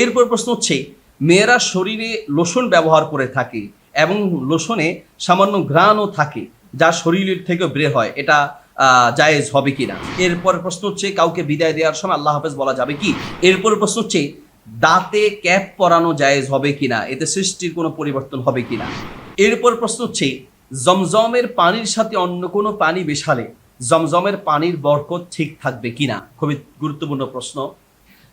এরপর প্রশ্ন হচ্ছে, মেয়েরা শরীরে লোশন ব্যবহার করে থাকে এবং লোশনে সামান্য ঘ্রাণও থাকে যা শরীরের থেকে বের হয়, এটা জায়েজ হবে কিনা? এরপর প্রশ্ন হচ্ছে, কাউকে বিদায় দেওয়ার সময় আল্লাহ হাফেজ বলা যাবে কি? এরপর প্রশ্ন হচ্ছে, দাঁতে ক্যাপ পরানো জায়েজ হবে কিনা? এতে সৃষ্টির কোনো পরিবর্তন হবে কিনা? এরপর প্রশ্ন হচ্ছে, জমজমের পানির সাথে অন্য কোনো পানি মেশালে জমজমের পানির বরকত ঠিক থাকবে কিনা? খুবই গুরুত্বপূর্ণ প্রশ্ন।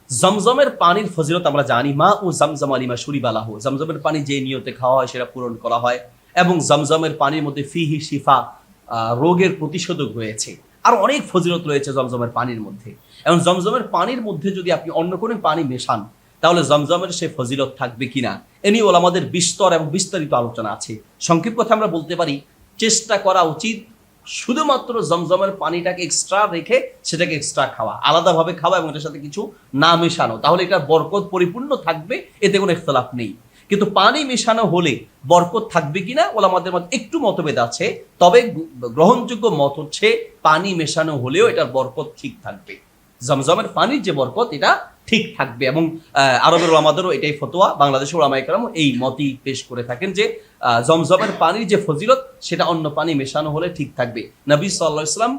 জমজমের পানির ফজিলত আমরা জানি, মা ও জমজম আলিমা সুরিবালাহ জমজমের পানি যে নিয়তে খাওয়া হয় সেটা পূরণ করা হয় এবং জমজমের পানির মধ্যে ফিহি শিফা রোগের প্রতিষেধক রয়েছে। আর অনেক ফজিলত রয়েছে জমজমের পানির মধ্যে। এবং জমজমের পানির মধ্যে যদি আপনি অন্য কোনো পানি মেশান, তাহলে জমজমের সে ফজিলত থাকবে কিনা? এ নিয়ে আমাদের বিস্তর এবং বিস্তারিত আলোচনা আছে। সংক্ষিপ্ত কথা আমরা বলতে পারি, চেষ্টা করা উচিত শুধুমাত্র জমজমের পানিটাকে এক্সট্রা রেখে সেটাকে এক্সট্রা খাওয়া, আলাদাভাবে খাওয়া এবং এটার সাথে কিছু না মেশানো। তাহলে এটা বরকত পরিপূর্ণ থাকবে, এতে কোনো ইখতলাফ নেই। কিন্তু পানি মেশানো হলে বরকত থাকবে কিনা ওলামাদের মধ্যে একটু মতভেদ আছে, তবে গ্রহণযোগ্য মত হচ্ছে পানি মেশানো হলেও এটার বরকত ঠিক থাকবে। জমজমের পানির যে বরকত, এটা ঠিক থাকবে এবং আরবের ওলামাদেরও এটাই ফতোয়া, বাংলাদেশের ওলামাই কালাম এই মতই পেশ করে থাকেন যে জমজমের পানির যে ফজিলত, সেটা অন্য পানি মেশানো হলে ঠিক থাকবে। নবী সাল্লাহ ইসলাম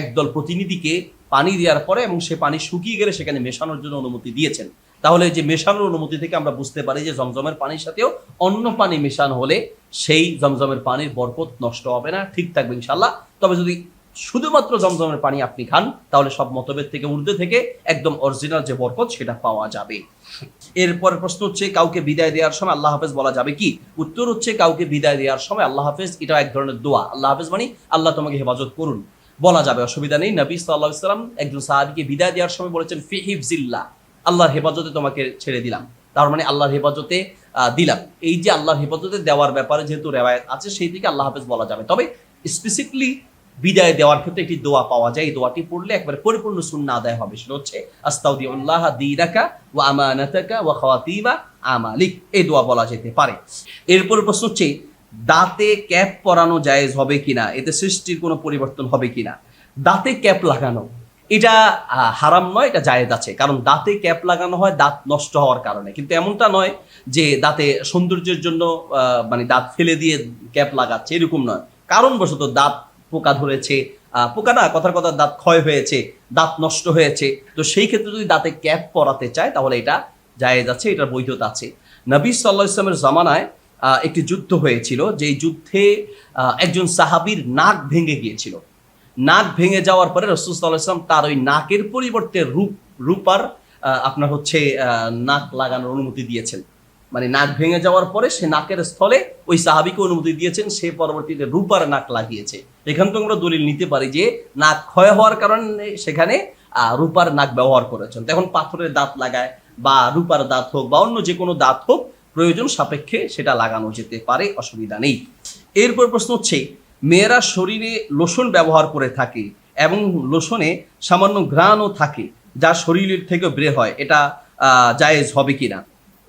একদল প্রতিনিধিকে পানি দেওয়ার পরে এবং সে পানি শুকিয়ে গেলে সেখানে মেশানোর জন্য অনুমতি দিয়েছেন। তাহলে যে মেশানোর অনুমতি থেকে আমরা বুঝতে পারি যে জমজমের পানির সাথেও অন্য পানি মেশানো হলে সেই জমজমের পানির বরকত নষ্ট হবে না, ঠিক থাকবে ইনশাল্লাহ তবে যদি শুধুমাত্র জমজমের পানি আপনি খান, তাহলে সব মতভেদ থেকে ঊর্ধ্বে থেকে একদম অরিজিনাল যে বরকত, সেটা পাওয়া যাবে। এরপর প্রশ্ন হচ্ছে, কাউকে বিদায় দেওয়ার সময় আল্লাহ হাফেজ বলা যাবে কি? উত্তর হচ্ছে, কাউকে বিদায় দেওয়ার সময় আল্লাহ হাফেজ, এটা এক ধরনের দোয়া। আল্লাহ হাফেজ মানে আল্লাহ তোমাকে হেফাজত করুন। বলা যাবে, অসুবিধা নেই। নবী সাল্লাহ ইসলাম একজন সাহাবিকে বিদায় দেওয়ার সময় বলেছেন, ফিহিফজিল্লাহ, আল্লাহর হেফাজতে তোমাকে ছেড়ে দিলাম। তার মানে আল্লাহর হেফাজতে দিলাম। এই যে আল্লাহর হেফাজতে দেওয়ার ব্যাপারে যেহেতু রেওয়ায়ত আছে, সেই থেকে আল্লাহ হাফেজ বলা যাবে। তবে স্পেসিফিকলি বিদায় দেওয়ার ক্ষেত্রে একটি দোয়া পাওয়া যায়। এই দোয়াটি পড়লে একবারে পরিপূর্ণ সুন্না আদায় হবে। সেটা হচ্ছে, আস্তাউদিউল্লাহ দীনাকা ওয়া আমানাতাকা ওয়া খাওয়াতিবা আমালিক। এই দোয়া বলা যেতে পারে। এরপর প্রশ্ন হচ্ছে, দাঁতে ক্যাপ পরানো জায়েজ হবে কিনা? এতে সৃষ্টির কোনো পরিবর্তন হবে কিনা? দাঁতে ক্যাপ লাগানো, এটা হারাম নয়, এটা জায়েজ আছে। কারণ দাঁতে ক্যাপ লাগানো হয়, দাঁত নষ্ট হওয়ার কারণে। কিন্তু এমনটা নয় যে দাঁতে সৌন্দর্যের জন্য মানে দাঁত ফেলে দিয়ে ক্যাপ লাগাচ্ছে, এরকম নয়। কারণবশত দাঁত পোকা ধরেছে পোকা না, কথার কথা দাঁত ক্ষয় হয়েছে, দাঁত নষ্ট হয়েছে। তো সেই ক্ষেত্রে যদি দাঁতে ক্যাপ পরাতে চায়, তাহলে এটা জায়েজ আছে, এটার বৈধতা আছে। নবী সাল্লাহ ইসলামের জামানায় একটি যুদ্ধ হয়েছিল, যেই যুদ্ধে একজন সাহাবীর নাক ভেঙে গিয়েছিল। নাক ভেঙে যাওয়ার পরে রসুল সাল্লাহ ইসলাম তার ওই নাকের পরিবর্তে রূপ, রূপার আপনার হচ্ছে নাক লাগানোর অনুমতি দিয়েছেন। মানে নাক ভেঙে যাওয়ার পরে সে নাকের স্থলে ওই সাহাবিকে অনুমতি দিয়েছেন, সে পরবর্তীতে রূপার নাক লাগিয়েছে। এখান থেকে আমরা দলিল নিতে পারি যে নাক ক্ষয় হওয়ার কারণে সেখানে রূপার নাক ব্যবহার করেছেন। তখন পাথরের দাঁত লাগায় বা রূপার দাঁত হোক বা অন্য যে কোনো দাঁত হোক, প্রয়োজন সাপেক্ষে সেটা লাগানো যেতে পারে, অসুবিধা নেই। এরপর প্রশ্ন হচ্ছে, মেয়েরা শরীরে লোশন ব্যবহার করে থাকে এবং লোশনে সামান্য ঘ্রাণও থাকে যা শরীরের থেকে বের হয়, এটা জায়েজ হবে কিনা?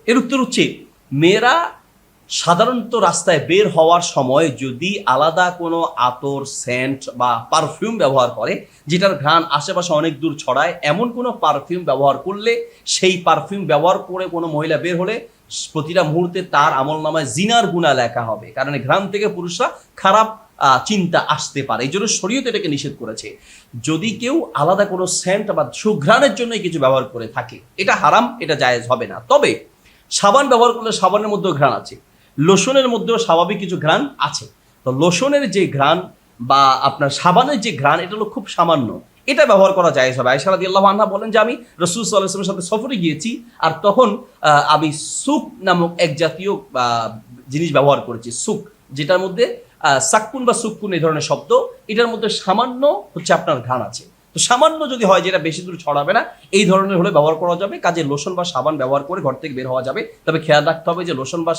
এর উত্তর হচ্ছে, মেয়েরা সাধারণত রাস্তায় বের হওয়ার সময় যদি আলাদা কোনো আতর সেন্ট বা পারফিউম ব্যবহার করে, যেটার ঘ্রাণ আশেপাশে অনেক দূর ছড়ায়, এমন কোনো পারফিউম ব্যবহার করলে সেই পারফিউম ব্যবহার করে কোনো মহিলা বের হলে প্রতিটা মুহূর্তে তার আমল নামায় জিনার গুণা লেখা হবে। কারণ ঘ্রাণ থেকে পুরুষরা খারাপ চিন্তা আসতে পারে। এই জন্য শরীয়ত এটাকে নিষেধ করেছে। যদি কেউ আলাদা কোনো সেন্ট বা সুঘ্রাণের জন্য কিছু ব্যবহার করে থাকে, এটা হারাম, এটা জায়েজ হবে না। তবে সাবান ব্যবহার করলে সাবানের মধ্যেও ঘ্রাণ আছে। লোশনের মধ্যেও স্বাভাবিক কিছু ঘ্রাণ আছে। তো লোশনের যে ঘ্রাণ বা আপনার সাবানের যে ঘ্রাণ, এটা হলো খুব সামান্য। এটা ব্যবহার করা যায় হবে আয়সা রাদি আল্লাহ আনহা বলেন যে, আমি রসুল সাল্লাহামের সাথে সফরে গিয়েছি আর তখন আমি সুক নামক এক জাতীয় জিনিস ব্যবহার করেছি। সুক যেটার মধ্যে সাক্কুন বা সুক্কুন এই ধরনের শব্দ, এটার মধ্যে সামান্য হচ্ছে আপনার ঘ্রাণ আছে। তো সামান্য যদি হয় যেটা বেশি দূর ছড়াবে না, এই ধরনের হলে ব্যবহার করা যাবে। কাজে লোশন বা সাবান ব্যবহার করে ঘর থেকে বের হওয়া যাবে। তবে খেয়াল রাখতে হবে যে লোশন বা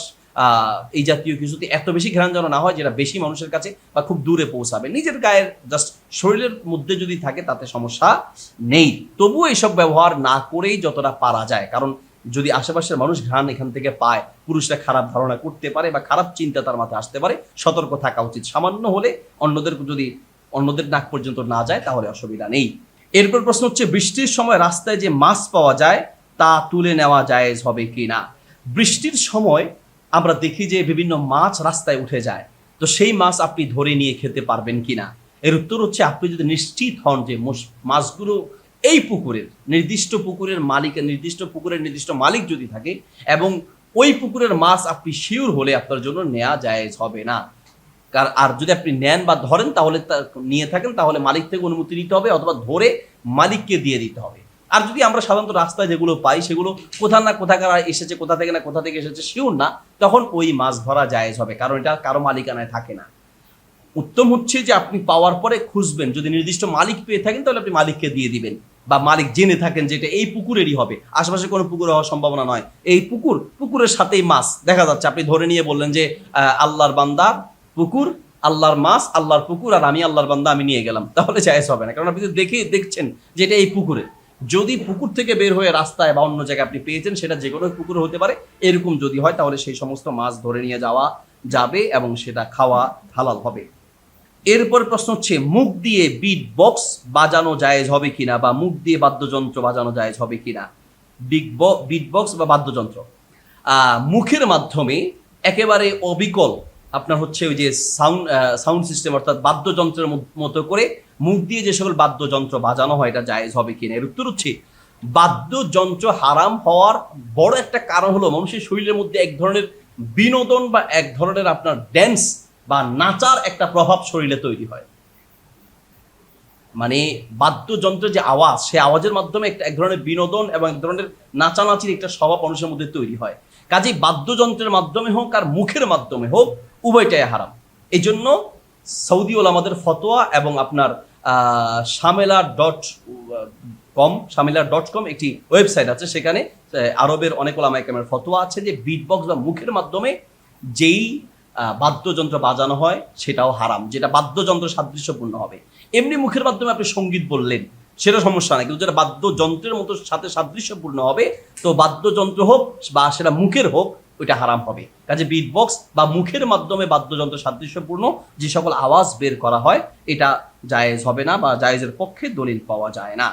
এই জাতীয় কিছুতে এত বেশি ঘ্রাণ যেন না হয় যেটা বেশি মানুষের কাছে বা খুব দূরে পৌঁছাবে। নিজের গায়ের জাস্ট শরীরের মধ্যে যদি থাকে তাতে সমস্যা নেই। তবুও এইসব ব্যবহার না করেই যতটা পারা যায়। কারণ যদি আশেপাশের মানুষ ঘ্রাণ এখান থেকে পায়, পুরুষরা খারাপ ধারণা করতে পারে বা খারাপ চিন্তা তার মাথায় আসতে পারে, সতর্ক থাকা উচিত। সামান্য হলে অন্যদের যদি অন্যদের নাক পর্যন্ত না যায়, তাহলে অসুবিধা নেই। এরপর প্রশ্ন হচ্ছে, বৃষ্টির সময় রাস্তায় যে মাছ পাওয়া যায়, তা তুলে নেওয়া জায়েজ হবে কি না বৃষ্টির সময় আমরা দেখি যে বিভিন্ন মাছ রাস্তায় উঠে যায়। তো সেই মাছ আপনি ধরে নিয়ে খেতে পারবেন কি না এর উত্তর হচ্ছে, আপনি যদি নিশ্চিত হন যে মাছগুলো এই পুকুরের, নির্দিষ্ট পুকুরের মালিকের, নির্দিষ্ট পুকুরের নির্দিষ্ট মালিক যদি থাকে এবং ওই পুকুরের মাছ আপনি শিওর হলে আপনার জন্য নেওয়া জায়েজ হবে না। আর যদি আপনি নেন বা ধরেন তাহলে নিয়ে থাকেন, তাহলে মালিক থেকে অনুমতি নিতে হবে অথবা ধরে মালিককে দিয়ে দিতে হবে। আর যদি আমরা সাধারণত রাস্তায় যেগুলো পাই, সেগুলো কোথা না কোথাকার এসেছে, কোথা থেকে না কোথা থেকে এসেছে শিওর না, তখন ওই মাছ ধরা জায়েজ হবে, কারণ এটা কারও মালিকানায় থাকে না। উত্তম হচ্ছে যে আপনি পাওয়ার পরে খুঁজবেন, যদি নির্দিষ্ট মালিক পেয়ে থাকেন, তাহলে আপনি মালিককে দিয়ে দিবেন। বা মালিক জেনে থাকেন যে এটা এই পুকুরেরই হবে, আশেপাশে কোনো পুকুর হওয়ার সম্ভাবনা নয়। এই পুকুর, পুকুরের সাথেই মাছ, দেখা যাচ্ছে। আপনি ধরে নিয়ে বললেন যে আল্লাহর বান্দা পুকুর, আল্লাহর মাছ, আল্লাহর পুকুর, আর আমি আল্লাহর বান্দা, আমি নিয়ে গেলাম। তাহলে জায়েজ হবে না। কারণ আপনি দেখে দেখছেন যে এটা এই পুকুরে। যদি পুকুর থেকে বের হয়ে রাস্তায় বা অন্য জায়গায় আপনি পেয়েছেন, সেটা যে কোনো পুকুর হতে পারে। এরকম যদি হয়, তাহলে সেই সমস্ত মাছ ধরে নিয়ে যাওয়া যাবে এবং সেটা খাওয়া হালাল হবে। এরপর প্রশ্ন হচ্ছে, মুখ দিয়ে বিট বক্স বাজানো জায়েজ হবে কিনা বা মুখ দিয়ে বাদ্যযন্ত্র বাজানো জায়েজ হবে কিনা? বিগ বিট বক্স বা বাদ্যযন্ত্র? মুখের মাধ্যমে একেবারে অবিকল আপনার হচ্ছে ওই যে সাউন্ড সাউন্ড সিস্টেম অর্থাৎ বাদ্যযন্ত্রের মত- করে মুখ দিয়ে যে সকল বাদ্যযন্ত্র বাজানো হয় এটা জায়েজ হবে কিনা? এর উত্তর হচ্ছে বাদ্যযন্ত্র হারাম হওয়ার বড় একটা কারণ হলো মানুষের শরীরের মধ্যে এক ধরনের বিনোদন বা এক ধরনের আপনার ড্যান্স বা নাচার একটা প্রভাব শরীরে তৈরি হয়। মানে বাদ্যযন্ত্রের যে আওয়াজ, সে আওয়াজের মাধ্যমে একটা, এক ধরনের বিনোদন এবং এক ধরনের নাচানাচির একটা স্বভাব মানুষের মধ্যে তৈরি হয়। কাজেই বাদ্যযন্ত্রের মাধ্যমে হোক আর মুখের মাধ্যমে হোক উভয়টাই হারাম। এই জন্য সৌদি ওলামাদের ফতোয়া এবং আপনার সামেলা ডট, কম, সামিলা ডট কম একটি ওয়েবসাইট আছে, সেখানে আরবের অনেক ওলামাইকামের ফতোয়া আছে যে বিটবক্স বা মুখের মাধ্যমে যেই বাদ্যযন্ত্র বাজানো হয় সেটাও হারাম, যেটা বাদ্যযন্ত্র সাদৃশ্যপূর্ণ হবে। এমনি মুখের মাধ্যমে আপনি সংগীত বললেন, সেটা সমস্যা নাই, কিন্তু যেটা বাদ্যযন্ত্রের মতো সাথে সাদৃশ্যপূর্ণ হবে, তো বাদ্যযন্ত্র হোক বা সেটা মুখের হোক ওইটা হারাম হবে। কাজে বিট বক্স বা মুখের মাধ্যমে বাদ্যযন্ত্র সাদৃশ্যপূর্ণ যে সকল আওয়াজ বের করা হয়, এটা জায়েজ হবে না বা জায়েজের পক্ষে দলিল পাওয়া যায় না।